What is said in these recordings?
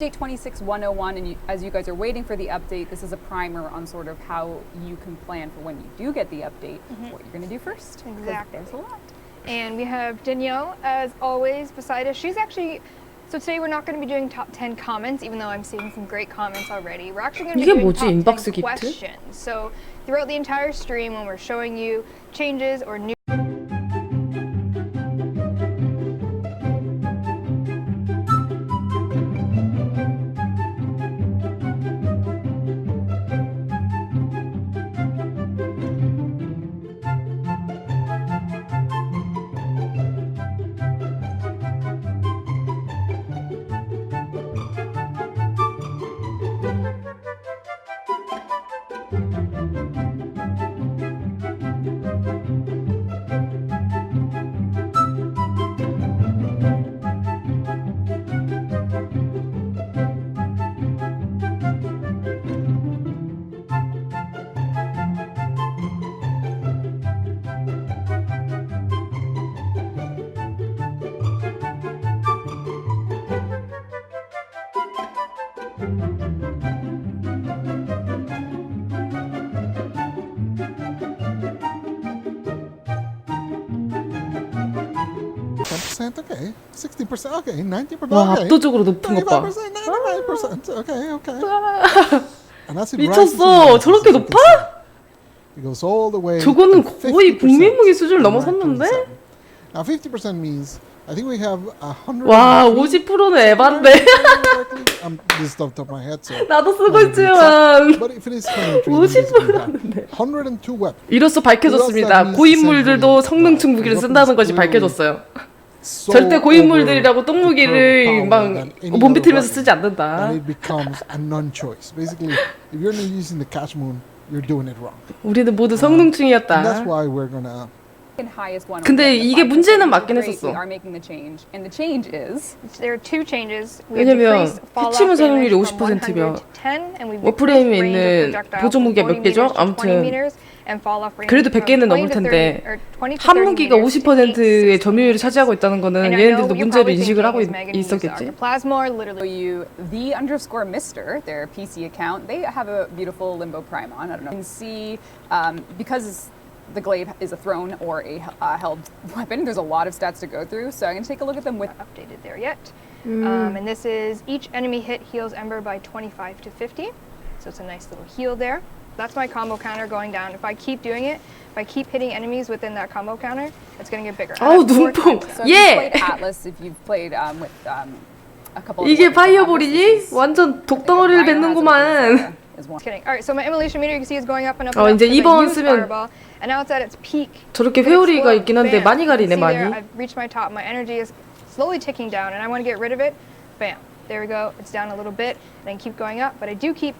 Update 26101, and you, as you guys are waiting for the update, this is a primer on sort of how you can plan for when you do get the update, mm -hmm. what you're going to do first. Exactly. There's a lot. And we have Danielle, as always, beside us. She's actually, so today we're not going to be doing top 10 comments, even though I'm seeing some great comments already. We're actually going to be doing top 10 questions. So throughout the entire stream, when we're showing you changes or new 60%, okay, 90%, 와 okay. 압도적으로 높은 것 봐. 95%, 95%, okay, okay. And as it rises in miles, 미쳤어. as 저렇게 you can 높아? see, It goes all the way. 저거는 to 거의 50% 국민무기 수준을 in 넘어섰는데? 1997. Now 50% means I think we have a hundred. 와, 50%는 에반데. I'm just off the top of my head, so. 나도 쓰고 있지만. But if it is 103, then it's gonna be that. 50%라는데. 102 weapons. 이로써 밝혀졌습니다. 고인물들도 성능충 무기를 쓴다는 것이 밝혀졌어요. So 절대 고인물들이라고 똥무기를 막 than any 몸 other 비틀면서 weapon. 쓰지 않는다. and it becomes a non-choice. Basically, if you're not using the catch moon, you're doing it wrong. 우리는 모두 성능충이었다. 근데 이게 5%. 문제는 맞긴 했었어. 왜냐면 해치문 사용률이 from 50%면 100 to 10, and we've 워프레임에 있는 projectiles 보조 무기가 from 몇 개죠? 40 meters to 20 아무튼 meters, and fall off range 그래도 from 100개는 20 넘을 to 30 텐데 or 20 to 한 30 무기가 meters to 50%의 8 점유율을 차지하고 있다는 거는 And I know 얘네들도 what you're 문제를 probably 인식을 하고 thinking 있- is Megan uses 있었겠지. Arca Plasmor, show literally. you the underscore Mister, their PC account. They have a beautiful Limbo Prime on. I don't know. You can see um, because the glaive is a thrown or a uh, held weapon. There's a lot of stats to go through, so I'm going to take a look at them with Not updated there yet. Um, and this is each enemy hit heals Ember by 25 to 50. So it's a nice little heal there. That's my combo counter going down. If I keep doing it, if I keep hitting enemies within that combo counter, it's going to get bigger. And 아우 that's four 눈뽕. times. So if 예. you've played Atlas, if you've played um, with um, a couple of 이게 weapons from Atlas, 파이어볼이니? this is- 완전 I think 독덩어리를 Rhino has it, 뱉는구만. is one. Just kidding. All right, so my immolation meter you can see is going up and up. 어, and up 이제 because I 이번 used 쓰면 fireball, and now it's at its peak. 저렇게 But it's 회오리가 slow. 있긴 한데 Bam. 많이 You 가리네 can see there, 많이. I've reached my top. My energy is slowly ticking down, and I want to get rid of it. Bam. There we go. It's down a little bit, and then keep going up. But I do keep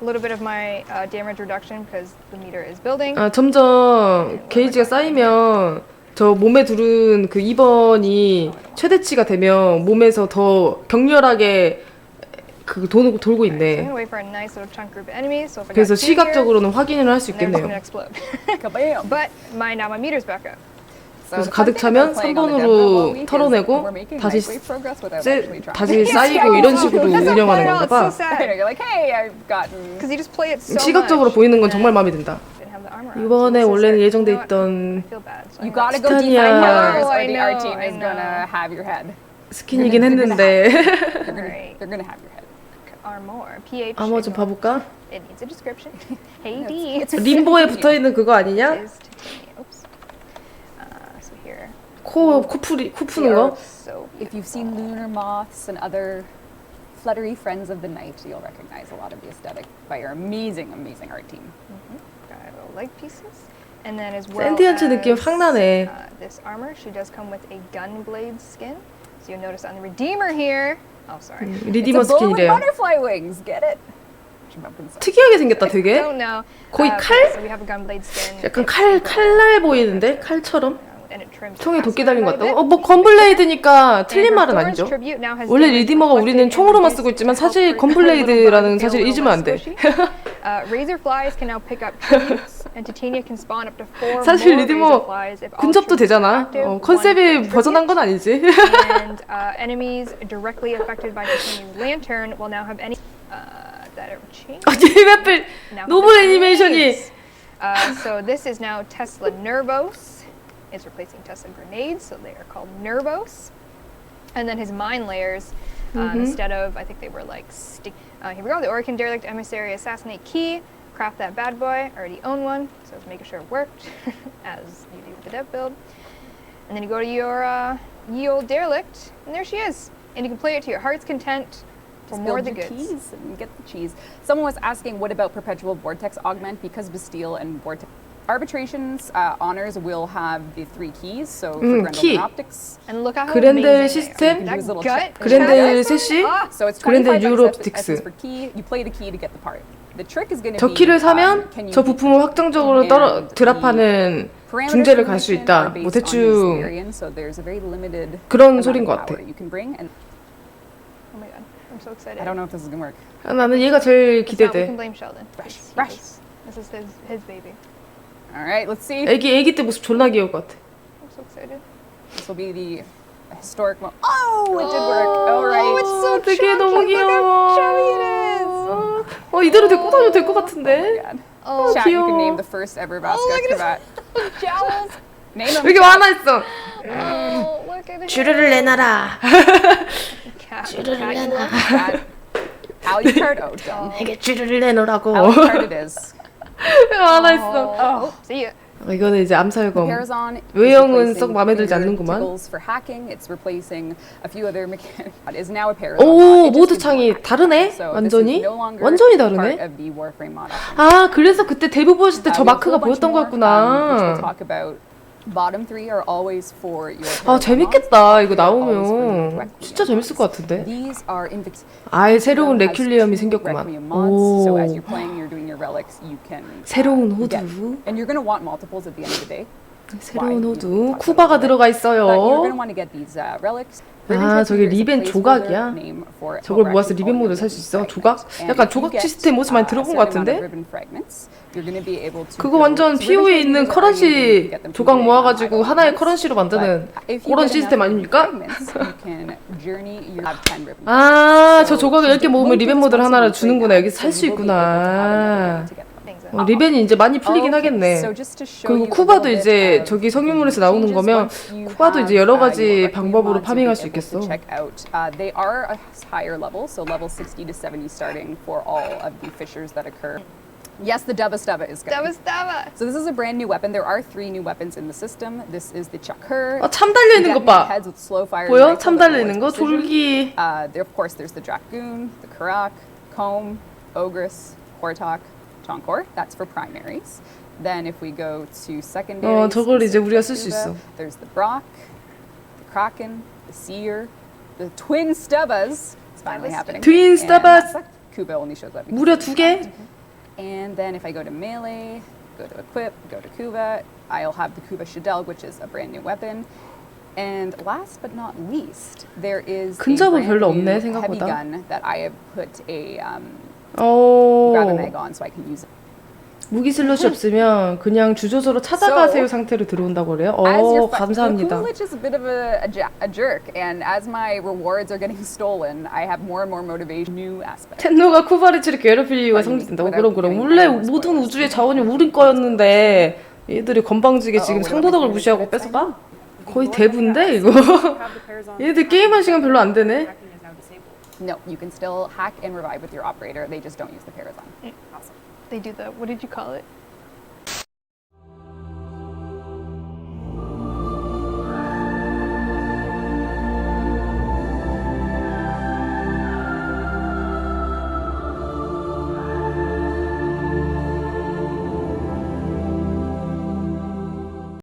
a little bit of my uh, damage reduction because the meter is building. 아, 점점 게이지가 쌓이면 저 몸에 두른 그 2번이 최대치가 되면 몸에서 더 격렬하게 그 도는 돌고 있네. 그래서 시각적으로는 확인을 할 수 있겠네요. 그래서 가득 차면 playing on the 3번으로 Dev Week is 털어내고 다시 trying. 다시 쌓이고 이런 식으로 운영하는. 건가 봐. 시각적으로 보이는 건 정말 마음에 든다. 이번에 원래는. 예정돼? 있던 head. 스킨이긴 했는데. 아마 좀. 봐볼까? 림보에 붙어있는 그거 아니냐? 코, 코, 풀이, 코 푸는 거? So If you've seen lunar moths and other fluttery friends of the night, you'll recognize a lot of the aesthetic by our amazing, amazing art team. got little leg pieces. And then as well 센티언츠 느낌 as, 확 나네. uh, this armor, she does come with a gun blade skin. So you'll notice on the Redeemer here. Oh, sorry. 리디머 it's a bull with 스킨이래요. butterfly wings. Get it? 특이하게 생겼다 되게. Don't know. 거의 Uh, 칼? So we have a gun blade skin. 약간 It's 칼, got, 칼날 보이는데? 칼처럼? Uh, 총에 도끼 달린 것 같다고? 어, 뭐 건블레이드니까 틀린 말은 아니죠. 원래 리디머가 우리는 총으로만 쓰고 있지만 사실 건블레이드라는 a 잊으면 안 돼. uh, 사실 all 근접도 되잖아. 어, 컨셉이 벗어난 건 아니지. uh, uh, 왜 하필 now 노블 애니메이션이. Uh, so this is now Tesla Nervos is replacing Tesla grenades, so they are called Nervos. And then his mine layers, um, instead of I think they were like stick. Uh, here we go. The Oricon Derelict Emissary Assassinate Key. Craft that bad boy. I already own one, so I was making sure it worked, as you do with the dev build. And then you go to your uh, ye old derelict, and there she is. And you can play it to your heart's content for Just more the goods. keys and get the cheese. Someone was asking, what about perpetual vortex augment? Because Bastille and vortex arbitrations uh, honors will have the three keys. So for Mm, Grendel key. and Optics, And look at how 그랜델 amazing they 시스템, are. That Use a little gut check. 그랜델. 셋이 Ah, so it's 그랜델 25 유로 essence- essence 옵틱스. for key. You play the key to get the part. The trick is going to 저 be 키를 um, 사면 can you 저 부품을 확정적으로 떨어 드랍하는 중재를 갈 수 있다. 뭐 대충 그런 소린 것 같아. power you can bring, and Oh my god, I'm so excited. I don't know if this is gonna work. 아, 나는 얘가 제일 It's not, we 기대돼. can blame Sheldon. Rush, He's- rush. This is his, his baby. All right, let's see. 애기 애기 때 모습 존나 귀여울 것 같아. I'm so excited. This will be the historic moment. Oh, it did work. All right. it's so 어, 되게. 너무 Look how 귀여워. chubby it is. 어 이대로 데리고 다녀도 될것 Oh 같은데. Oh, Chat, you can name the first ever look Vasquez at cravat. jowls. Name them. 여기 하나 있어. Oh, look at it. 주르를 내놔라. Cat. 주르를 cat. 내놔. Chat. Alucard. Oh, dumb. 내게 주르를 내놓으라고. Alucard it is. 하나 있어. Oh, see. 어, 이거는 이제 암살검. Parazon 외형은 썩 마음에 들지 않는구만. 오 모드 창이. 다르네. 완전히 완전히 다르네. 아 그래서 그때 데뷔 보였을 때저 Uh, 마크가 보였던 um, we'll 거였구나. Bottom three are always for your 아 재밌겠다 이거 나오면 진짜 재밌을 것. 같은데. These are Invix. 아예 새로운 has 레큘리엄이 생겼구만. Mods, So as 오 you're playing, you're doing your relics. You can uh, 새로운 호두. get- and you're gonna want multiples at the end of the day. 새로운 호두 쿠바가. 들어가 But you're gonna 있어요. want to get these uh, relics. 아, 저게 리벤 조각이야? 저걸 모아서 리벤 모드 살수 있어? 조각? 약간 조각 시스템 어디서 많이 들어본 것 같은데? 그거 완전 PO에 있는 커런시 조각 모아가지고 하나의 커런시로 만드는 그런 시스템 아닙니까? 아, 저 조각을 10개 모으면 리벤 모드를 하나를 주는구나. 여기서 살 수 있구나. 어, 리벤이 이제 많이 풀리긴 하겠네. 그리고 쿠바도 이제 저기 성유물에서 나오는 거면 쿠바도 이제 여러 가지 방법으로 파밍할 수 있겠어. Check out. Uh, they are a higher level, so level 60 to 70 starting for all of the fissures that occur. Yes, the Deva Steva is good. Dava Stava. So this is a brand new weapon. There are three new weapons in the system. This is the Chakur. 아, 참 달려 있는 것 봐. Heads with slow fire 보여? 참 that 달려 있는 거? rewards precision. 졸기. Uh, there, of course, there's the Dragoon, the Karak, Comb, Ogress, Hortok, Tonkor. That's for primaries. Then if we go to secondaries, 어, 저걸 this 이제 is 우리가 the 쓸 수 Kuba, 있어. There's the Brock, the Kraken, the Seer, the Twin Stebas. It's finally Stebas. happening. Twin And Stebas. that's- Kuba only shows up. because 무려 it's 두 개? and then if I go to melee, go to equip, go to Kuva, I'll have the Kuva Shadel, which is a brand new weapon. And last but not least, there is a 근접은 brand 별로 new 없네, heavy 생각보다. gun that I have put a um, 어, grab a mag on so I can use it. 무기 슬롯이 없으면 그냥 주조소로 찾아가세요 So, 상태로 들어온다고 그래요? As you're 어, fi- 감사합니다. Kulich is a bit of a, a, ja- a jerk, and as my rewards are getting stolen, I have more and more motivation. New aspect. 텐노가 쿠바리치를 괴롭힐 이유가 성립된다고? 그럼 그럼 원래 모든. 우주의 자원이 우리 거였는데 얘들이 건방지게 어, 지금 어, 상도덕을 무시하고 뺏어가? 거의 대부인데 이거? 얘들 게임할 시간 별로 안 되네. No, you can still hack and revive with your operator. They just don't use the Parazon. Awesome. They do the, what did you call it?